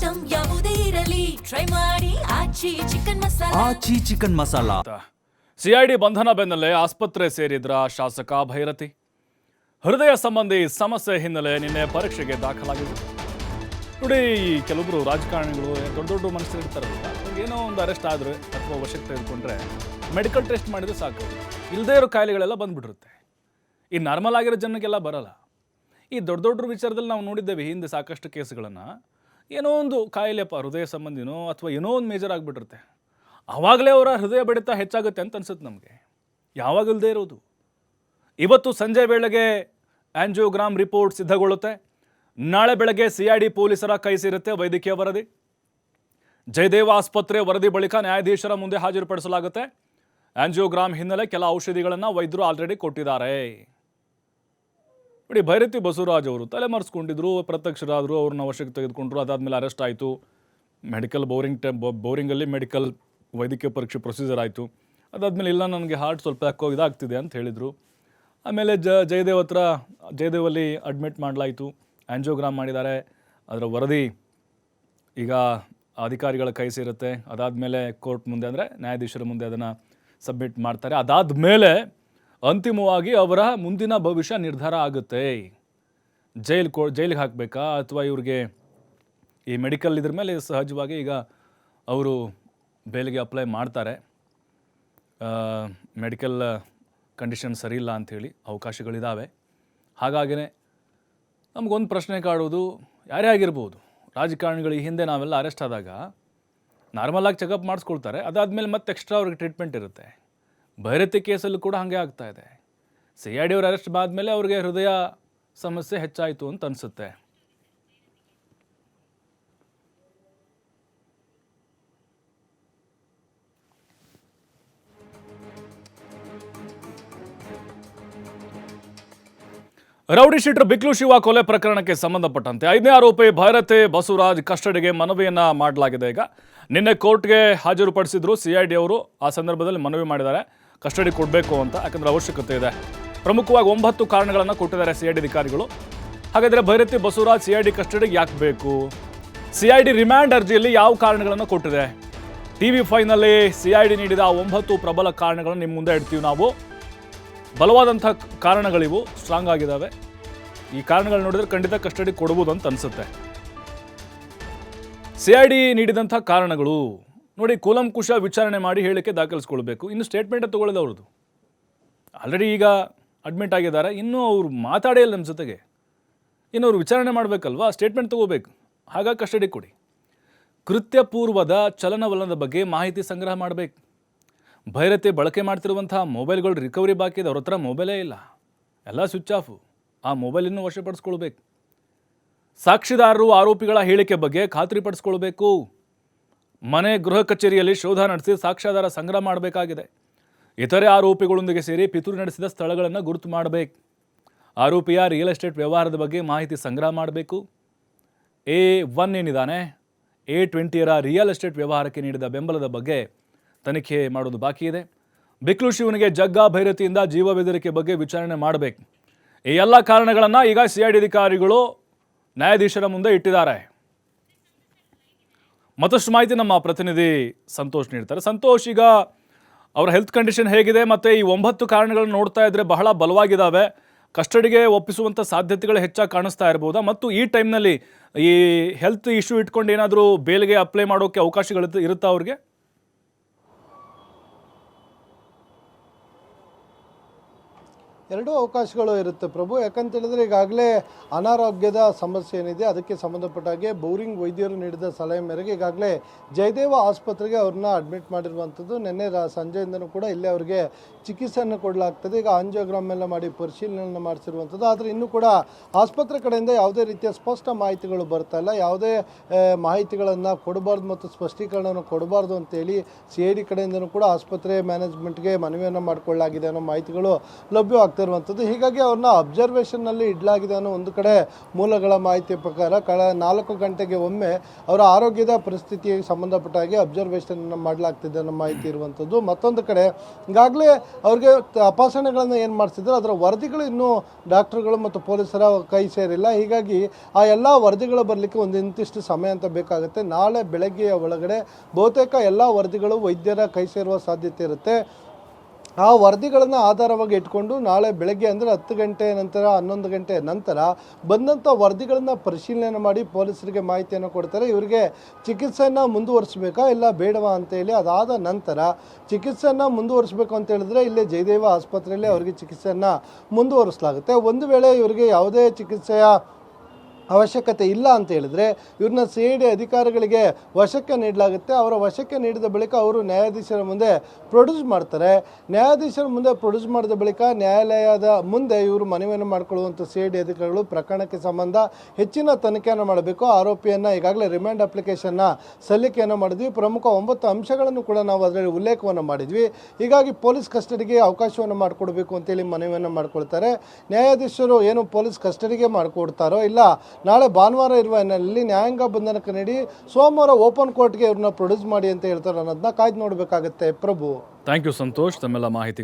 Item ಯಾವುದೇ ಇರಲಿ. Try ಮಾಡಿ. Aachi chicken masala. Aachi chicken masala. CID ಬಂಧನ ಬೆನ್ನಲ್ಲೇ ಆಸ್ಪತ್ರೆ ಸೇರಿದ್ರ ಶಾಸಕ ಭೈರತಿ. ಹೃದಯ ಸಂಬಂಧಿ ಸಮಸ್ಯೆ ಹಿನ್ನೆಲೆ ನಿನ್ನೆ ಪರೀಕ್ಷೆಗೆ ದಾಖಲಾಗಿದೆ. ನೋಡಿ ಈ ಕೆಲವೊಬ್ರು ರಾಜಕಾರಣಿಗಳು ದೊಡ್ಡ ದೊಡ್ಡ ಮನುಷ್ಯರು ಇರ್ತಾರಲ್ಲ ಏನೋ ಒಂದು ಅರೆಸ್ಟ್ ಆದರೆ ಅಥವಾ ವಶಕ್ಕೆ ತೆಗೆದುಕೊಂಡ್ರೆ ಮೆಡಿಕಲ್ ಟೆಸ್ಟ್ ಮಾಡಿದ್ರೆ ಸಾಕು. ಇಲ್ಲದೇ ಇರೋ ಕಾಯಿಲೆಗಳೆಲ್ಲ ಬಂದ್ಬಿಟ್ಟಿರುತ್ತೆ. ಈ ನಾರ್ಮಲ್ ಆಗಿರೋ ಜನಕ್ಕೆಲ್ಲ ಬರಲ್ಲ. ಈ ದೊಡ್ಡ ದೊಡ್ಡ ವಿಚಾರದಲ್ಲಿ ನಾವು ನೋಡಿದ್ದೇವೆ ಹಿಂದೆ ಸಾಕಷ್ಟು ಕೇಸ್ಗಳನ್ನು. ಏನೋ ಒಂದು ಕಾಯಿಲೆಪ್ಪ ಹೃದಯ ಸಂಬಂಧಿನೋ ಅಥವಾ ಏನೋ ಒಂದು ಮೇಜರ್ ಆಗಿಬಿಟ್ಟಿರುತ್ತೆ. ಆವಾಗಲೇ ಅವರ ಹೃದಯ ಬಡಿತ ಹೆಚ್ಚಾಗುತ್ತೆ ಅಂತ ಅನ್ಸುತ್ತೆ ನಮಗೆ. ಯಾವಾಗಲ್ದೇ ಇರೋದು? ಇವತ್ತು ಸಂಜೆ ವೇಳೆಗೆ ಆ್ಯಂಜಿಯೋಗ್ರಾಮ್ ರಿಪೋರ್ಟ್ ಸಿದ್ಧಗೊಳ್ಳುತ್ತೆ. ನಾಳೆ ಬೆಳಗ್ಗೆ ಸಿ ಐ ಡಿ ಪೊಲೀಸರ ಕೈ ಸೇರುತ್ತೆ ವೈದ್ಯಕೀಯ ವರದಿ. ಜಯದೇವ ಆಸ್ಪತ್ರೆ ವರದಿ ಬಳಿಕ ನ್ಯಾಯಾಧೀಶರ ಮುಂದೆ ಹಾಜರುಪಡಿಸಲಾಗುತ್ತೆ. ಆ್ಯಂಜಿಯೋಗ್ರಾಮ್ ಹಿನ್ನೆಲೆ ಕೆಲ ಔಷಧಿಗಳನ್ನು ವೈದ್ಯರು ಆಲ್ರೆಡಿ ಕೊಟ್ಟಿದ್ದಾರೆ. ನೋಡಿ, ಭೈರತಿ ಬಸವರಾಜ್ ಅವರು ತಲೆಮರೆಸ್ಕೊಂಡಿದ್ರು, ಪ್ರತ್ಯಕ್ಷರಾದರು, ಅವ್ರನ್ನ ವಶಕ್ಕೆ ತೆಗೆದುಕೊಂಡ್ರು, ಅದಾದಮೇಲೆ ಅರೆಸ್ಟ್ ಆಯಿತು. ಮೆಡಿಕಲ್ ಬೋರಿಂಗ್ ಟೈಮ್ ಬೋರಿಂಗಲ್ಲಿ ಮೆಡಿಕಲ್ ವೈದ್ಯಕೀಯ ಪರೀಕ್ಷೆ ಪ್ರೊಸೀಜರ್ ಆಯಿತು. ಅದಾದಮೇಲೆ ಇಲ್ಲ, ನನಗೆ ಹಾರ್ಟ್ ಸ್ವಲ್ಪ ಯಾಕೋ ಇದಾಗ್ತಿದೆ ಅಂತ ಹೇಳಿದರು. ಆಮೇಲೆ ಜ, ಜಯದೇವ್ ಹತ್ರ ಜಯದೇವಲ್ಲಿ ಅಡ್ಮಿಟ್ ಮಾಡಲಾಯಿತು. ಆ್ಯಂಜಿಯೋಗ್ರಾಮ್ ಮಾಡಿದ್ದಾರೆ. ಅದರ ವರದಿ ಈಗ ಅಧಿಕಾರಿಗಳ ಕೈ ಸೇರುತ್ತೆ. ಅದಾದಮೇಲೆ ಕೋರ್ಟ್ ಮುಂದೆ ಅಂದರೆ ನ್ಯಾಯಾಧೀಶರ ಮುಂದೆ ಅದನ್ನು ಸಬ್ಮಿಟ್ ಮಾಡ್ತಾರೆ. ಅದಾದಮೇಲೆ ಅಂತಿಮವಾಗಿ ಅವರ ಮುಂದಿನ ಭವಿಷ್ಯ ನಿರ್ಧಾರ ಆಗುತ್ತೆ. ಜೈಲ್ ಕೊ, ಜೈಲಿಗೆ ಹಾಕಬೇಕಾ? ಅಥವಾ ಇವ್ರಿಗೆ ಈ ಮೆಡಿಕಲ್ ಇದ್ರ ಮೇಲೆ ಸಹಜವಾಗಿ ಈಗ ಅವರು ಬೇಲಿಗೆ ಅಪ್ಲೈ ಮಾಡ್ತಾರೆ. ಮೆಡಿಕಲ್ ಕಂಡೀಷನ್ ಸರಿ ಇಲ್ಲ ಅಂಥೇಳಿ ಅವಕಾಶಗಳಿದ್ದಾವೆ ಹಾಗಾಗಿನೇ ನಮಗೊಂದು ಪ್ರಶ್ನೆ ಕಾಡೋದು, ಯಾರೇ ಆಗಿರ್ಬೋದು, ರಾಜಕಾರಣಿಗಳು ಈ ಹಿಂದೆ ನಾವೆಲ್ಲ ಅರೆಸ್ಟ್ ಆದಾಗ ನಾರ್ಮಲಾಗಿ ಚೆಕಪ್ ಮಾಡಿಸ್ಕೊಳ್ತಾರೆ. ಅದಾದಮೇಲೆ ಮತ್ತೆ ಎಕ್ಸ್ಟ್ರಾ ಅವ್ರಿಗೆ ಟ್ರೀಟ್ಮೆಂಟ್ ಇರುತ್ತೆ. ಭೈರತಿ ಕೇಸಲ್ಲೂ ಕೂಡ ಹಾಗೆ ಆಗ್ತಾ ಇದೆ. ಸಿ ಐ ಡಿ ಅವ್ರ ಅರೆಸ್ಟ್ ಆದಮೇಲೆ ಅವ್ರಿಗೆ ಹೃದಯ ಸಮಸ್ಯೆ ಹೆಚ್ಚಾಯಿತು ಅಂತ ಅನಿಸುತ್ತೆ. ರೌಡಿ ಶೀಟರ್ ಬಿಕ್ಲು ಶಿವ ಕೊಲೆ ಪ್ರಕರಣಕ್ಕೆ ಸಂಬಂಧಪಟ್ಟಂತೆ ಐದನೇ ಆರೋಪಿ ಭೈರತೆ ಬಸವರಾಜ್ ಕಸ್ಟಡಿಗೆ ಮನವಿಯನ್ನ ಮಾಡಲಾಗಿದೆ. ಈಗ ನಿನ್ನೆ ಕೋರ್ಟ್ಗೆ ಹಾಜರುಪಡಿಸಿದ್ರು ಸಿಐಡಿ ಅವರು. ಆ ಸಂದರ್ಭದಲ್ಲಿ ಮನವಿ ಮಾಡಿದ್ದಾರೆ. ಕಸ್ಟಡಿ ಕೊಡಬೇಕು ಅಂತ ಯಾಕಂದರೆ ಅವಶ್ಯಕತೆ ಇದೆ. ಪ್ರಮುಖವಾಗಿ ಒಂಬತ್ತು ಕಾರಣಗಳನ್ನು ಕೊಟ್ಟಿದ್ದಾರೆ ಸಿ ಸಿಐಡಿ ಅಧಿಕಾರಿಗಳು. ಹಾಗಾದರೆ ಭೈರತಿ ಬಸವರಾಜ್ ಡಿ ಕಸ್ಟಡಿಗೆ ಯಾಕೆ ಬೇಕು? ಸಿ ಐ ಡಿ ರಿಮ್ಯಾಂಡ್ ಅರ್ಜಿಯಲ್ಲಿ ಯಾವ ಕಾರಣಗಳನ್ನು ಕೊಟ್ಟಿದೆ? ಟಿ ವಿ ಫೈನಲ್ಲಿ ಡಿ ನೀಡಿದ ಒಂಬತ್ತು ಪ್ರಬಲ ಕಾರಣಗಳನ್ನು ನಿಮ್ಮ ಮುಂದೆ ಇಡ್ತೀವಿ ನಾವು. ಬಲವಾದಂಥ ಕಾರಣಗಳಿವು ಸ್ಟ್ರಾಂಗ್ ಆಗಿದ್ದಾವೆ ಈ ಕಾರಣಗಳು ನೋಡಿದ್ರೆ ಖಂಡಿತ ಕಸ್ಟಡಿ ಕೊಡ್ಬೋದು ಅಂತ ಅನಿಸುತ್ತೆ. ಸಿ ಐ ಡಿ ನೀಡಿದಂಥ ಕಾರಣಗಳು. ನೋಡಿ, ಕೂಲಂಕುಶ ವಿಚಾರಣೆ ಮಾಡಿ ಹೇಳಿಕೆ ದಾಖಲಿಸ್ಕೊಳ್ಬೇಕು. ಇನ್ನು ಸ್ಟೇಟ್ಮೆಂಟ್ ತಗೊಳ್ಳೋದು ಅವ್ರದ್ದು. ಆಲ್ರೆಡಿ ಈಗ ಅಡ್ಮಿಟ್ ಆಗಿದ್ದಾರೆ. ಇನ್ನೂ ಅವ್ರು ಮಾತಾಡೇ ಇಲ್ಲ ನಮ್ಮ ಜೊತೆಗೆ. ಇನ್ನು ಅವ್ರು ವಿಚಾರಣೆ ಮಾಡಬೇಕಲ್ವಾ? ಸ್ಟೇಟ್ಮೆಂಟ್ ತಗೋಬೇಕು. ಹಾಗಾಗಿ ಕಸ್ಟಡಿ ಕೊಡಿ. ಕೃತ್ಯ ಪೂರ್ವದ ಚಲನವಲನದ ಬಗ್ಗೆ ಮಾಹಿತಿ ಸಂಗ್ರಹ ಮಾಡಬೇಕು. ಭೈರತೆ ಬಳಕೆ ಮಾಡ್ತಿರುವಂಥ ಮೊಬೈಲ್ಗಳು ರಿಕವರಿ ಬಾಕಿ ಇದೆ. ಅವ್ರ ಹತ್ರ ಮೊಬೈಲೇ ಇಲ್ಲ. ಎಲ್ಲ ಸ್ವಿಚ್ ಆಫು ಆ ಮೊಬೈಲನ್ನು ವಶಪಡಿಸ್ಕೊಳ್ಬೇಕು. ಸಾಕ್ಷಿದಾರರು ಆರೋಪಿಗಳ ಹೇಳಿಕೆ ಬಗ್ಗೆ ಖಾತ್ರಿಪಡಿಸ್ಕೊಳ್ಬೇಕು. ಮನೆ ಗೃಹ ಕಚೇರಿಯಲ್ಲಿ ಶೋಧ ನಡೆಸಿ ಸಾಕ್ಷ್ಯಾಧಾರ ಸಂಗ್ರಹ ಮಾಡಬೇಕಾಗಿದೆ. ಇತರೆ ಆರೋಪಿಗಳೊಂದಿಗೆ ಸೇರಿ ಪಿತೂರಿ ನಡೆಸಿದ ಸ್ಥಳಗಳನ್ನು ಗುರುತು ಮಾಡಬೇಕು. ಆರೋಪಿಯ ರಿಯಲ್ ಎಸ್ಟೇಟ್ ವ್ಯವಹಾರದ ಬಗ್ಗೆ ಮಾಹಿತಿ ಸಂಗ್ರಹ ಮಾಡಬೇಕು. ಎ ಒನ್ ಏನಿದ್ದಾನೆ ಎ ಟ್ವೆಂಟಿಯರ ರಿಯಲ್ ಎಸ್ಟೇಟ್ ವ್ಯವಹಾರಕ್ಕೆ ನೀಡಿದ ಬೆಂಬಲದ ಬಗ್ಗೆ ತನಿಖೆ ಮಾಡೋದು ಬಾಕಿ ಇದೆ. ಬಿಕ್ಲು ಶಿವನಿಗೆ ಜಗ್ಗ ಭೈರತಿಯಿಂದ ಜೀವ ಬೆದರಿಕೆ ಬಗ್ಗೆ ವಿಚಾರಣೆ ಮಾಡಬೇಕು. ಈ ಎಲ್ಲ ಕಾರಣಗಳನ್ನು ಈಗ ಸಿ ಐ ಡಿ ಅಧಿಕಾರಿಗಳು ನ್ಯಾಯಾಧೀಶರ ಮುಂದೆ ಇಟ್ಟಿದ್ದಾರೆ. ಮತ್ತಷ್ಟು ಮಾಹಿತಿ ನಮ್ಮ ಪ್ರತಿನಿಧಿ ಸಂತೋಷ್ ನೀಡ್ತಾರೆ. ಸಂತೋಷ್, ಈಗ ಅವರ ಹೆಲ್ತ್ ಕಂಡೀಷನ್ ಹೇಗಿದೆ ಮತ್ತು ಈ ಒಂಬತ್ತು ಕಾರಣಗಳನ್ನು ನೋಡ್ತಾ ಇದ್ರೆ ಬಹಳ ಬಲವಾಗಿದ್ದಾವೆ ಕಸ್ಟಡಿಗೆ ಒಪ್ಪಿಸುವಂಥ ಸಾಧ್ಯತೆಗಳು ಹೆಚ್ಚಾಗಿ ಕಾಣಿಸ್ತಾ ಇರ್ಬೋದಾ? ಮತ್ತು ಈ ಟೈಮ್ನಲ್ಲಿ ಈ ಹೆಲ್ತ್ ಇಶ್ಯೂ ಇಟ್ಕೊಂಡು ಏನಾದರೂ ಬೇಲಿಗೆ ಅಪ್ಲೈ ಮಾಡೋಕ್ಕೆ ಅವಕಾಶಗಳು ಇರುತ್ತಾ ಅವ್ರಿಗೆ? ಎರಡೂ ಅವಕಾಶಗಳು ಇರುತ್ತೆ ಪ್ರಭು. ಯಾಕಂತ ಹೇಳಿದ್ರೆ ಈಗಾಗಲೇ ಅನಾರೋಗ್ಯದ ಸಮಸ್ಯೆ ಏನಿದೆ, ಅದಕ್ಕೆ ಸಂಬಂಧಪಟ್ಟ ಹಾಗೆ ಬೌರಿಂಗ್ ವೈದ್ಯರು ನೀಡಿದ ಸಲಹೆ ಮೇರೆಗೆ ಈಗಾಗಲೇ ಜಯದೇವ ಆಸ್ಪತ್ರೆಗೆ ಅವ್ರನ್ನ ಅಡ್ಮಿಟ್ ಮಾಡಿರುವಂಥದ್ದು. ನಿನ್ನೆ ಸಂಜೆಯಿಂದನೂ ಕೂಡ ಇಲ್ಲೇ ಅವರಿಗೆ ಚಿಕಿತ್ಸೆಯನ್ನು ಕೊಡಲಾಗ್ತದೆ. ಈಗ ಆಂಜಿಯೋಗ್ರಾಮ್ ಎಲ್ಲ ಮಾಡಿ ಪರಿಶೀಲನೆಯನ್ನು ಮಾಡಿಸಿರುವಂಥದ್ದು. ಆದರೆ ಇನ್ನೂ ಕೂಡ ಆಸ್ಪತ್ರೆ ಕಡೆಯಿಂದ ಯಾವುದೇ ರೀತಿಯ ಸ್ಪಷ್ಟ ಮಾಹಿತಿಗಳು ಬರ್ತಾ ಇಲ್ಲ. ಯಾವುದೇ ಮಾಹಿತಿಗಳನ್ನು ಕೊಡಬಾರ್ದು ಮತ್ತು ಸ್ಪಷ್ಟೀಕರಣವನ್ನು ಕೊಡಬಾರ್ದು ಅಂತೇಳಿ ಸಿ ಐ ಡಿ ಕಡೆಯಿಂದನೂ ಕೂಡ ಆಸ್ಪತ್ರೆ ಮ್ಯಾನೇಜ್ಮೆಂಟ್ಗೆ ಮನವಿಯನ್ನು ಮಾಡಿಕೊಳ್ಳಲಾಗಿದೆ ಅನ್ನೋ ಮಾಹಿತಿಗಳು ಲಭ್ಯವಾಗ್ತದೆ ಆಗ್ತಿರುವಂಥದ್ದು ಹೀಗಾಗಿ ಅವ್ರನ್ನ ಅಬ್ಸರ್ವೇಷನ್ನಲ್ಲಿ ಇಡಲಾಗಿದೆ ಅನ್ನೋ ಒಂದು ಕಡೆ ಮೂಲಗಳ ಮಾಹಿತಿ ಪ್ರಕಾರ ಕಳೆ ನಾಲ್ಕು ಗಂಟೆಗೆ ಒಮ್ಮೆ ಅವರ ಆರೋಗ್ಯದ ಪರಿಸ್ಥಿತಿಗೆ ಸಂಬಂಧಪಟ್ಟ ಹಾಗೆ ಅಬ್ಸರ್ವೇಷನ್ ಮಾಡಲಾಗ್ತಿದೆ ಅನ್ನೋ ಮಾಹಿತಿ ಇರುವಂಥದ್ದು. ಮತ್ತೊಂದು ಕಡೆ ಈಗಾಗಲೇ ಅವ್ರಿಗೆ ತಪಾಸಣೆಗಳನ್ನು ಏನು ಮಾಡಿಸಿದ್ರು, ಅದರ ವರದಿಗಳು ಇನ್ನೂ ಡಾಕ್ಟರ್ಗಳು ಮತ್ತು ಪೊಲೀಸರ ಕೈ ಸೇರಿಲ್ಲ. ಹೀಗಾಗಿ ಆ ಎಲ್ಲ ವರದಿಗಳು ಬರಲಿಕ್ಕೆ ಒಂದು ಇಂತಿಷ್ಟು ಸಮಯ ಅಂತ ಬೇಕಾಗುತ್ತೆ. ನಾಳೆ ಬೆಳಗ್ಗೆಯ ಒಳಗಡೆ ಬಹುತೇಕ ಎಲ್ಲ ವರದಿಗಳು ವೈದ್ಯರ ಕೈ ಸೇರುವ ಸಾಧ್ಯತೆ ಇರುತ್ತೆ. ಆ ವರದಿಗಳನ್ನು ಆಧಾರವಾಗಿ ಇಟ್ಕೊಂಡು ನಾಳೆ ಬೆಳಗ್ಗೆ ಅಂದರೆ ಹತ್ತು ಗಂಟೆ ನಂತರ, ಹನ್ನೊಂದು ಗಂಟೆ ನಂತರ ಬಂದಂಥ ವರದಿಗಳನ್ನು ಪರಿಶೀಲನೆ ಮಾಡಿ ಪೊಲೀಸರಿಗೆ ಮಾಹಿತಿಯನ್ನು ಕೊಡ್ತಾರೆ. ಇವರಿಗೆ ಚಿಕಿತ್ಸೆಯನ್ನು ಮುಂದುವರಿಸಬೇಕಾ ಇಲ್ಲ ಬೇಡವಾ ಅಂತೇಳಿ ಅದಾದ ನಂತರ ಚಿಕಿತ್ಸೆಯನ್ನು ಮುಂದುವರಿಸಬೇಕು ಅಂತ ಹೇಳಿದ್ರೆ ಇಲ್ಲೇ ಜಯದೇವ ಆಸ್ಪತ್ರೆಯಲ್ಲಿ ಅವರಿಗೆ ಚಿಕಿತ್ಸೆಯನ್ನು ಮುಂದುವರಿಸಲಾಗುತ್ತೆ. ಒಂದು ವೇಳೆ ಇವರಿಗೆ ಯಾವುದೇ ಚಿಕಿತ್ಸೆಯ ಅವಶ್ಯಕತೆ ಇಲ್ಲ ಅಂತ ಹೇಳಿದ್ರೆ ಇವ್ರನ್ನ ಸಿ ಐ ಡಿ ಅಧಿಕಾರಿಗಳಿಗೆ ವಶಕ್ಕೆ ನೀಡಲಾಗುತ್ತೆ. ಅವರ ವಶಕ್ಕೆ ನೀಡಿದ ಬಳಿಕ ಅವರು ನ್ಯಾಯಾಧೀಶರ ಮುಂದೆ ಪ್ರೊಡ್ಯೂಸ್ ಮಾಡ್ತಾರೆ. ನ್ಯಾಯಾಧೀಶರ ಮುಂದೆ ಪ್ರೊಡ್ಯೂಸ್ ಮಾಡಿದ ಬಳಿಕ ನ್ಯಾಯಾಲಯದ ಮುಂದೆ ಇವರು ಮನವಿಯನ್ನು ಮಾಡಿಕೊಳ್ಳುವಂಥ ಸಿ ಐ ಡಿ ಅಧಿಕಾರಿಗಳು ಪ್ರಕರಣಕ್ಕೆ ಸಂಬಂಧ ಹೆಚ್ಚಿನ ತನಿಖೆಯನ್ನು ಮಾಡಬೇಕು. ಆರೋಪಿಯನ್ನು ಈಗಾಗಲೇ ರಿಮ್ಯಾಂಡ್ ಅಪ್ಲಿಕೇಶನ್ನ ಸಲ್ಲಿಕೆಯನ್ನು ಮಾಡಿದ್ವಿ. ಪ್ರಮುಖ ಒಂಬತ್ತು ಅಂಶಗಳನ್ನು ಕೂಡ ನಾವು ಅದರಲ್ಲಿ ಉಲ್ಲೇಖವನ್ನು ಮಾಡಿದ್ವಿ. ಹೀಗಾಗಿ ಪೊಲೀಸ್ ಕಸ್ಟಡಿಗೆ ಅವಕಾಶವನ್ನು ಮಾಡಿಕೊಡ್ಬೇಕು ಅಂತೇಳಿ ಮನವಿಯನ್ನು ಮಾಡ್ಕೊಳ್ತಾರೆ. ನ್ಯಾಯಾಧೀಶರು ಏನು ಪೊಲೀಸ್ ಕಸ್ಟಡಿಗೆ ಮಾಡಿಕೊಡ್ತಾರೋ ಇಲ್ಲ ನಾಳೆ ಭಾನುವಾರ ಇರುವ ಹಿನ್ನೆಲೆಯಲ್ಲಿ ನ್ಯಾಯಾಂಗ ಬಂಧನಕ್ಕೆ ನೀಡಿ ಸೋಮವಾರ ಓಪನ್ ಕೋರ್ಟ್ಗೆ ಇವ್ರನ್ನ ಪ್ರೊಡ್ಯೂಸ್ ಮಾಡಿ ಅಂತ ಹೇಳ್ತಾರೆ ಅನ್ನೋದನ್ನ ಕಾಯ್ದು ನೋಡಬೇಕಾಗತ್ತೆ. ಪ್ರಭು. Thank you Santosh. ತಮ್ಮೆಲ್ಲ ಮಾಹಿತಿಗಾಗಿ